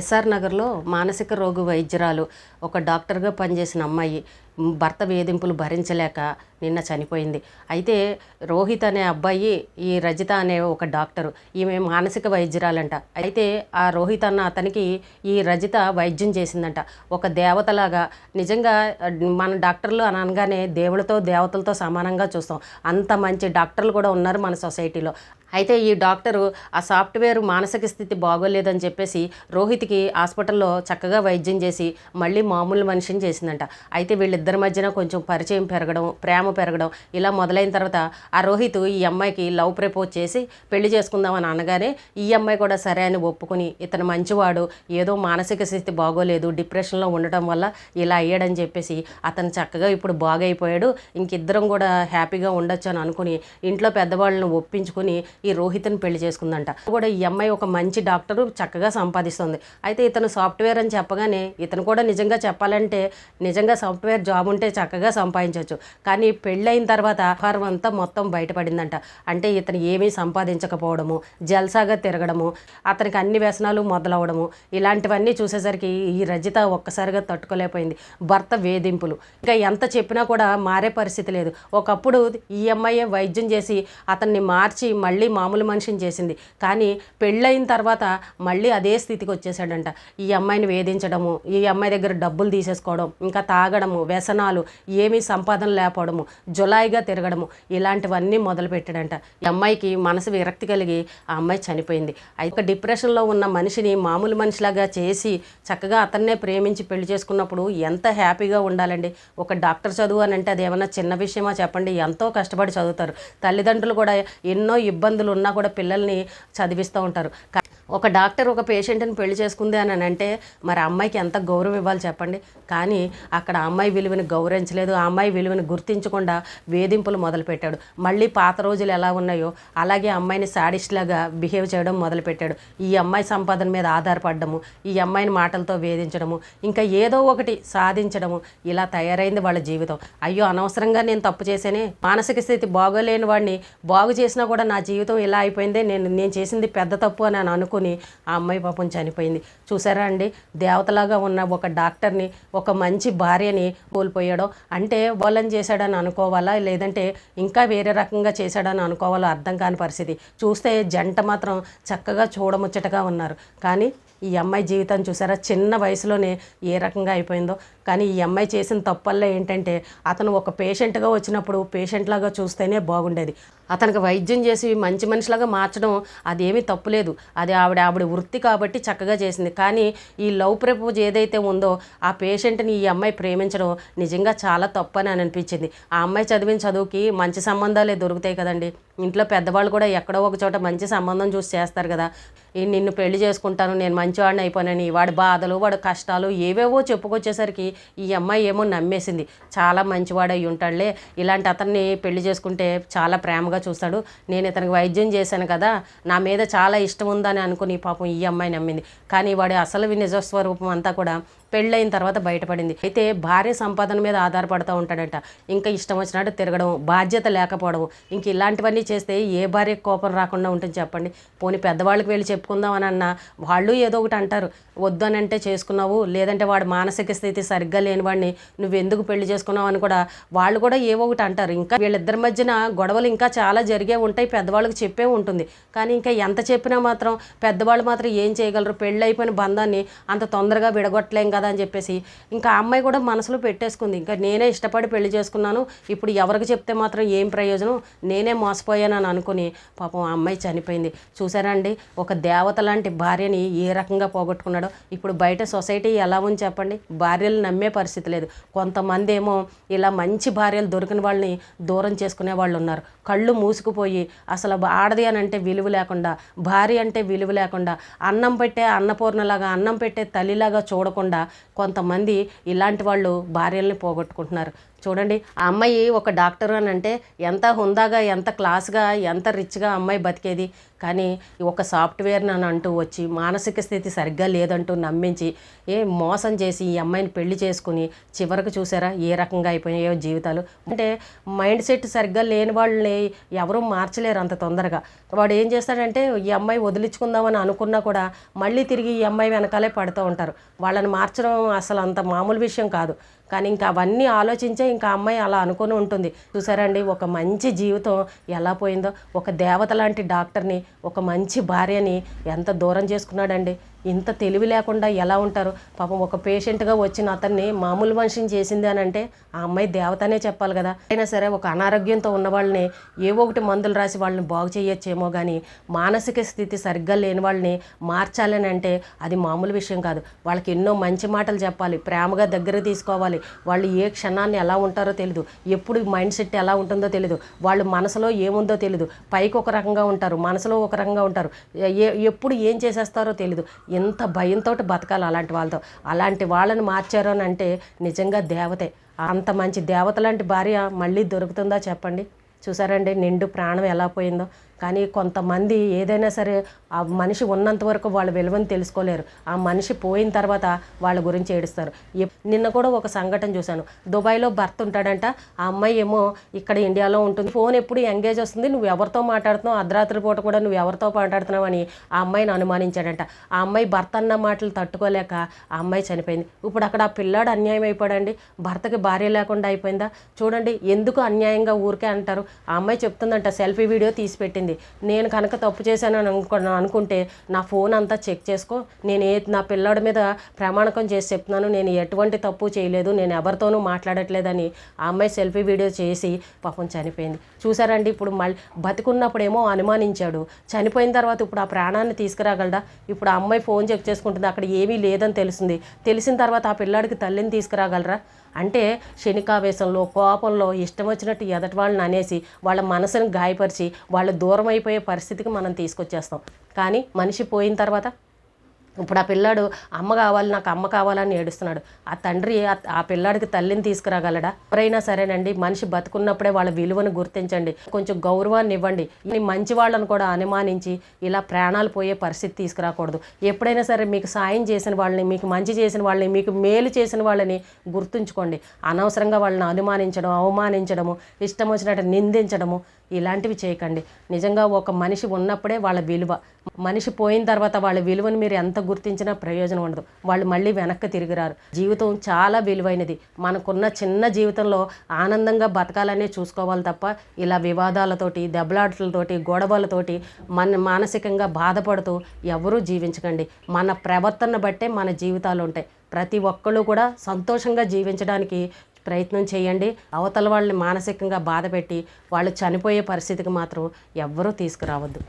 SR నగర్లో మానసిక రోగి వైద్యురాలు ఒక డాక్టర్గా పనిచేసిన అమ్మాయి. భర్త వేధింపులు భరించలేక నిన్న చనిపోయింది. అయితే రోహిత్ అనే అబ్బాయి ఈ రజిత అనే ఒక డాక్టరు ఈమె మానసిక వైద్యురాలంట. అయితే ఆ రోహిత్ అన్న అతనికి ఈ రజిత వైద్యం చేసిందంట. ఒక దేవతలాగా నిజంగా మన డాక్టర్లు అని అనగానే దేవులతో దేవతలతో సమానంగా చూస్తాం. అంత మంచి డాక్టర్లు కూడా ఉన్నారు మన సొసైటీలో. అయితే ఈ డాక్టరు ఆ సాఫ్ట్వేర్ మానసిక స్థితి బాగోలేదని చెప్పేసి రోహిత్కి హాస్పిటల్లో చక్కగా వైద్యం చేసి మళ్ళీ మామూలు మనిషిని చేసిందంట. అయితే వీళ్ళిద్దరి మధ్యన కొంచెం పరిచయం పెరగడం ప్రేమ పెరగడం ఇలా మొదలైన తర్వాత ఆ రోహిత్ ఈ అమ్మాయికి లవ్ ప్రపోజ్ చేసి పెళ్ళి చేసుకుందామని అనగానే ఈ అమ్మాయి కూడా సరే అని ఒప్పుకుని ఇతను మంచివాడు ఏదో మానసిక స్థితి బాగోలేదు డిప్రెషన్లో ఉండటం వల్ల ఇలా అయ్యాడని చెప్పేసి అతను చక్కగా ఇప్పుడు బాగైపోయాడు. ఇంకిద్దరం కూడా హ్యాపీగా ఉండొచ్చు అని అనుకుని ఇంట్లో పెద్దవాళ్ళని ఒప్పించుకుని ఈ రోహిత్ని పెళ్ళి చేసుకుందంట. కూడా ఈ అమ్మాయి ఒక మంచి డాక్టరు చక్కగా సంపాదిస్తుంది. అయితే ఇతను సాఫ్ట్వేర్ అని చెప్పగానే ఇతను కూడా నిజంగా చెప్పాలంటే నిజంగా సాఫ్ట్వేర్ జాబ్ ఉంటే చక్కగా సంపాదించవచ్చు కానీ పెళ్ళైన తర్వాత ఆహారం అంతా మొత్తం బయటపడిందంట. అంటే ఇతను ఏమీ సంపాదించకపోవడము జల్సాగా తిరగడము అతనికి అన్ని వ్యసనాలు మొదలవడము ఇలాంటివన్నీ చూసేసరికి ఈ రజిత ఒక్కసారిగా తట్టుకోలేకపోయింది. భర్త వేధింపులు. ఇంకా ఎంత చెప్పినా కూడా మారే పరిస్థితి లేదు. ఒకప్పుడు ఈ అమ్మాయి వైద్యం చేసి అతన్ని మార్చి మళ్ళీ మామూలు మనిషిని చేసింది. కానీ పెళ్ళయిన తర్వాత మళ్ళీ అదే స్థితికి వచ్చేసాడంట ఈ అమ్మాయిని వేధించడము ఈ అమ్మాయి దగ్గర డబ్బులు తీసేసుకోవడం ఇంకా తాగడము వ్యసనాలు ఏమీ సంపాదన లేకపోవడము జులాయిగా తిరగడము ఇలాంటివన్నీ మొదలు పెట్టాడంట ఈ అమ్మాయికి మనసు విరక్తి కలిగి ఆ అమ్మాయి చనిపోయింది. అయితే డిప్రెషన్లో ఉన్న మనిషిని మామూలు మనిషిలాగా చేసి చక్కగా అతన్నే ప్రేమించి పెళ్ళి చేసుకున్నప్పుడు ఎంత హ్యాపీగా ఉండాలండి? ఒక డాక్టర్ చదువు అని అంటే అది ఏమన్నా చిన్న విషయమా చెప్పండి? ఎంతో కష్టపడి చదువుతారు. తల్లిదండ్రులు కూడా ఎన్నో ఇబ్బందులు ఉన్నా కూడా పిల్లల్ని చదివిస్తూ ఉంటారు. ఒక డాక్టర్ ఒక పేషెంట్ని పెళ్ళి చేసుకుంది అని అంటే మరి అమ్మాయికి ఎంత గౌరవం ఇవ్వాలి చెప్పండి? కానీ అక్కడ అమ్మాయి విలువని గౌరవించలేదు. ఆ అమ్మాయి విలువని గుర్తించకుండా వేధింపులు మొదలుపెట్టాడు. మళ్ళీ పాత రోజులు ఎలా ఉన్నాయో అలాగే అమ్మాయిని సాడిస్ట్ లాగా బిహేవ్ చేయడం మొదలుపెట్టాడు. ఈ అమ్మాయి సంపాదన మీద ఆధారపడము ఈ అమ్మాయిని మాటలతో వేధించడము ఇంకా ఏదో ఒకటి సాధించడము ఇలా తయారైంది వాళ్ళ జీవితం. అయ్యో అనవసరంగా నేను తప్పు చేసేనే మానసిక స్థితి బాగోలేని వాడిని బాగు చేసినా కూడా నా జీవితం ఇలా అయిపోయిందే? నేను నేను చేసింది పెద్ద తప్పు అని అనుకు పట్టుకొని ఆ అమ్మాయి పాపం చనిపోయింది. చూసారా అండి? దేవతలాగా ఉన్న ఒక డాక్టర్ని ఒక మంచి భార్యని కోల్పోయాడో. అంటే వాళ్ళని చేశాడని అనుకోవాలా? లేదంటే ఇంకా వేరే రకంగా చేశాడని అనుకోవాలో అర్థం కాని పరిస్థితి. చూస్తే జంట మాత్రం చక్కగా చూడముచ్చటగా ఉన్నారు. కానీ ఈ అమ్మాయి జీవితం చూసారా? చిన్న వయసులోనే ఏ రకంగా అయిపోయిందో. కానీ ఈ అమ్మాయి చేసిన తప్పల్లో ఏంటంటే అతను ఒక పేషెంట్గా వచ్చినప్పుడు పేషెంట్లాగా చూస్తేనే బాగుండేది. అతనికి వైద్యం చేసి మంచి మనిషిలాగా మార్చడం అదేమీ తప్పులేదు అది ఆవిడ ఆవిడ వృత్తి కాబట్టి చక్కగా చేసింది. కానీ ఈ లవ్ ప్రపోజ్ ఏదైతే ఉందో ఆ పేషెంట్ని ఈ అమ్మాయి ప్రేమించడం నిజంగా చాలా తప్పు అని అనిపించింది. ఆ అమ్మాయి చదివిన చదువుకి మంచి సంబంధాలే దొరుకుతాయి కదండి. ఇంట్లో పెద్దవాళ్ళు కూడా ఎక్కడో ఒక చోట మంచి సంబంధం చూసి చేస్తారు కదా. నిన్ను పెళ్ళి చేసుకుంటాను నేను మంచివాడిని అయిపోయానని వాడి బాధలు వాడి కష్టాలు ఏవేవో చెప్పుకొచ్చేసరికి ఈ అమ్మాయి ఏమో నమ్మేసింది. చాలా మంచివాడై ఉంటాడులే. ఇలాంటి అతన్ని పెళ్ళి చేసుకుంటే చాలా ప్రేమగా చూస్తాడు. నేను ఇతనికి వైద్యం చేశాను కదా నా మీద చాలా ఇష్టం ఉందని అనుకుని పాపం ఈ అమ్మాయి నమ్మింది. కానీ వాడి అసలు నిజస్వరూపం అంతా కూడా పెళ్ళైన తర్వాత బయటపడింది. అయితే భార్య సంపాదన మీద ఆధారపడుతూ ఉంటాడంట. ఇంకా ఇష్టం వచ్చినట్టు తిరగడం బాధ్యత లేకపోవడం ఇంక ఇలాంటివన్నీ చేస్తే ఏ భార్య కోపం రాకుండా ఉంటుంది చెప్పండి. పోనీ పెద్దవాళ్ళకి వెళ్ళి చెప్పుకుందాం అని అన్నా వాళ్ళు ఏదో ఒకటి అంటారు. వద్దు అని అంటే చేసుకున్నావు లేదంటే వాడు మానసిక స్థితి సరిగ్గా లేని వాడిని నువ్వు ఎందుకు పెళ్ళి చేసుకున్నావు అని కూడా వాళ్ళు కూడా ఏవో ఒకటి అంటారు. ఇంకా వీళ్ళిద్దరి మధ్యన గొడవలు ఇంకా చాలా జరిగే ఉంటాయి పెద్దవాళ్ళకి చెప్పే ఉంటుంది. కానీ ఇంకా ఎంత చెప్పినా మాత్రం పెద్దవాళ్ళు మాత్రం ఏం చేయగలరు? పెళ్ళి అయిపోయిన బంధాన్ని అంత తొందరగా విడగొట్టలేం కదా అని చెప్పేసి ఇంకా అమ్మాయి కూడా మనసులో పెట్టేసుకుంది. ఇంకా నేనే ఇష్టపడి పెళ్ళి చేసుకున్నాను. ఇప్పుడు ఎవరికి చెప్తే మాత్రం ఏం ప్రయోజనం? నేనే మోసపోయాను అని అనుకుని పాపం ఆ అమ్మాయి చనిపోయింది. చూసారండి ఒక దేవత లాంటి భార్యని ఏ రకంగా పోగొట్టుకున్నాడో? ఇప్పుడు బయట సొసైటీ ఎలా ఉంది చెప్పండి? భార్యలు నమ్మే పరిస్థితి లేదు. కొంతమంది ఏమో ఇలా మంచి భార్యలు దొరికిన వాళ్ళని దూరం చేసుకునే వాళ్ళు ఉన్నారు. కళ్ళు మూసుకుపోయి అసలు ఆడది అని అంటే విలువ లేకుండా భార్య అంటే విలువ లేకుండా అన్నం పెట్టే అన్నపూర్ణలాగా అన్నం పెట్టే తల్లిలాగా చూడకుండా కొంతమంది ఇలాంటి వాళ్ళు భార్యల్ని పోగొట్టుకుంటున్నారు. చూడండి ఆ అమ్మాయి ఒక డాక్టర్ అని అంటే ఎంత హుందాగా ఎంత క్లాస్గా ఎంత రిచ్గా అమ్మాయి బతికేది. కానీ ఒక సాఫ్ట్వేర్ అని అంటూ వచ్చి మానసిక స్థితి సరిగ్గా లేదంటూ నమ్మించి ఏ మోసం చేసి ఈ అమ్మాయిని పెళ్ళి చేసుకుని చివరకు చూసారా ఏ రకంగా అయిపోయాయో జీవితాలు. అంటే మైండ్ సెట్ సరిగ్గా లేని వాళ్ళని ఎవరూ మార్చలేరు అంత తొందరగా. వాడు ఏం చేస్తాడంటే ఈ అమ్మాయి వదిలించుకుందామని అనుకున్నా కూడా మళ్ళీ తిరిగి ఈ అమ్మాయి వెనకాలే పడుతూ ఉంటారు. వాళ్ళని మార్చడం అసలు అంత మామూలు విషయం కాదు. కానీ ఇంకా అవన్నీ ఆలోచించే ఇంకా అమ్మాయి అలా అనుకుని ఉంటుంది. చూసారండి ఒక మంచి జీవితం ఎలా పోయిందో? ఒక దేవత లాంటి డాక్టర్ని ఒక మంచి భార్యని ఎంత దూరం చేసుకున్నాడండి? ఇంత తెలివి లేకుండా ఎలా ఉంటారు? పాపం ఒక పేషెంట్గా వచ్చిన అతన్ని మామూలు మనిషిని చేసింది అని అంటే ఆ అమ్మాయి దేవతనే చెప్పాలి కదా. అయినా సరే ఒక అనారోగ్యంతో ఉన్న వాళ్ళని ఏవో ఒకటి మందులు రాసి వాళ్ళని బాగు చేయొచ్చేమో కానీ మానసిక స్థితి సరిగ్గా లేని వాళ్ళని మార్చాలని అంటే అది మామూలు విషయం కాదు. వాళ్ళకి ఎన్నో మంచి మాటలు చెప్పాలి. ప్రేమగా దగ్గర తీసుకోవాలి. వాళ్ళు ఏ క్షణాన్ని ఎలా ఉంటారో తెలియదు ఎప్పుడు మైండ్ సెట్ ఎలా ఉంటుందో తెలియదు వాళ్ళు మనసులో ఏముందో తెలియదు పైకి ఒక రకంగా ఉంటారు. మనసులో ఒక రకంగా ఉంటారు. ఏ ఎప్పుడు ఏం చేసేస్తారో తెలియదు ఎంత భయంతో బతకాలి అలాంటి వాళ్ళతో. అలాంటి వాళ్ళని మార్చారు అని అంటే నిజంగా దేవతే. అంత మంచి దేవత లాంటి భార్య మళ్ళీ దొరుకుతుందా చెప్పండి. చూసారండి నిండు ప్రాణం ఎలా పోయిందో. కానీ కొంతమంది ఏదైనా సరే ఆ మనిషి ఉన్నంత వరకు వాళ్ళ విలువని తెలుసుకోలేరు. ఆ మనిషి పోయిన తర్వాత వాళ్ళ గురించి ఏడుస్తారు. నిన్న కూడా ఒక సంఘటన చూశాను. దుబాయ్లో భర్త ఉంటాడంట. ఆ అమ్మాయి ఏమో ఇక్కడ ఇండియాలో ఉంటుంది. ఫోన్ ఎప్పుడు ఎంగేజ్ వస్తుంది. నువ్వు ఎవరితో మాట్లాడుతున్నావు? అర్ధరాత్రి పూట కూడా నువ్వు ఎవరితో మాట్లాడుతున్నావు అని ఆ అమ్మాయిని అనుమానించాడంట. ఆ అమ్మాయి భర్త అన్న మాటలు తట్టుకోలేక ఆ అమ్మాయి చనిపోయింది. ఇప్పుడు అక్కడ ఆ పిల్లాడు అన్యాయం అయిపోయాడండి. భర్తకి భార్య లేకుండా అయిపోయిందా? చూడండి ఎందుకు అన్యాయంగా ఊరికే అంటారు? ఆ అమ్మాయి చెప్తుందంట సెల్ఫీ వీడియో తీసి పెట్టింది నేను కనుక తప్పు చేశానని అనుకో అనుకుంటే నా ఫోన్ అంతా చెక్ చేసుకో. నేను ఏ నా పిల్లాడి మీద ప్రమాణకం చేసి చెప్తున్నాను. నేను ఎటువంటి తప్పు చేయలేదు. నేను ఎవరితోనూ మాట్లాడట్లేదని ఆ అమ్మాయి సెల్ఫీ వీడియో చేసి పాపం చనిపోయింది. చూసారండి? ఇప్పుడు మళ్ళీ బతికున్నప్పుడేమో అనుమానించాడు. చనిపోయిన తర్వాత ఇప్పుడు ఆ ప్రాణాన్ని తీసుకురాగలడా? ఇప్పుడు ఆ అమ్మాయి ఫోన్ చెక్ చేసుకుంటుంది? అక్కడ ఏమీ లేదని తెలిసింది తెలిసిన తర్వాత ఆ పిల్లాడికి తల్లిని తీసుకురాగలరా? అంటే శనికావేశంలో కోపంలో ఇష్టం వచ్చినట్టు ఎదటి వాళ్ళని అనేసి వాళ్ళ మనసును గాయపరిచి వాళ్ళ దూరం అయిపోయే పరిస్థితికి మనం తీసుకొచ్చేస్తాం. కానీ మనిషి పోయిన తర్వాత ఇప్పుడు ఆ పిల్లాడు అమ్మ కావాలి నాకు అమ్మ కావాలని ఏడుస్తున్నాడు. ఆ తండ్రి ఆ- పిల్లాడికి తల్లిని తీసుకురాగలడా? ఎవరైనా సరేనండి మనిషి బతుకున్నప్పుడే వాళ్ళ విలువను గుర్తించండి కొంచెం గౌరవాన్ని ఇవ్వండి. మంచి వాళ్ళని కూడా అనుమానించి ఇలా ప్రాణాలు పోయే పరిస్థితి తీసుకురాకూడదు. ఎప్పుడైనా సరే మీకు సాయం చేసిన వాళ్ళని మీకు మంచి చేసిన వాళ్ళని మీకు మేలు చేసిన వాళ్ళని గుర్తుంచుకోండి. అనవసరంగా వాళ్ళని అనుమానించడం అవమానించడము ఇష్టం వచ్చినట్టు నిందించడము ఇలాంటివి చేయకండి. నిజంగా ఒక మనిషి ఉన్నప్పుడే వాళ్ళ విలువ. మనిషి పోయిన తర్వాత వాళ్ళ విలువను మీరు ఎంత గుర్తించినా ప్రయోజనం ఉండదు. వాళ్ళు మళ్ళీ వెనక్కి తిరిగిరారు జీవితం చాలా విలువైనది. మనకున్న చిన్న జీవితంలో ఆనందంగా బతకాలనే చూసుకోవాలి తప్ప ఇలా వివాదాలతోటి దెబ్బలాటలతోటి గొడవలతోటి మన మానసికంగా బాధపడుతూ ఎవరూ జీవించకండి. మన ప్రవర్తన బట్టే మన జీవితాలు ఉంటాయి. ప్రతి ఒక్కళ్ళు కూడా సంతోషంగా జీవించడానికి ప్రయత్నం చేయండి. అవతల వాళ్ళని మానసికంగా బాధ పెట్టి వాళ్ళు చనిపోయే పరిస్థితికి మాత్రం ఎవ్వరూ తీసుకురావద్దు.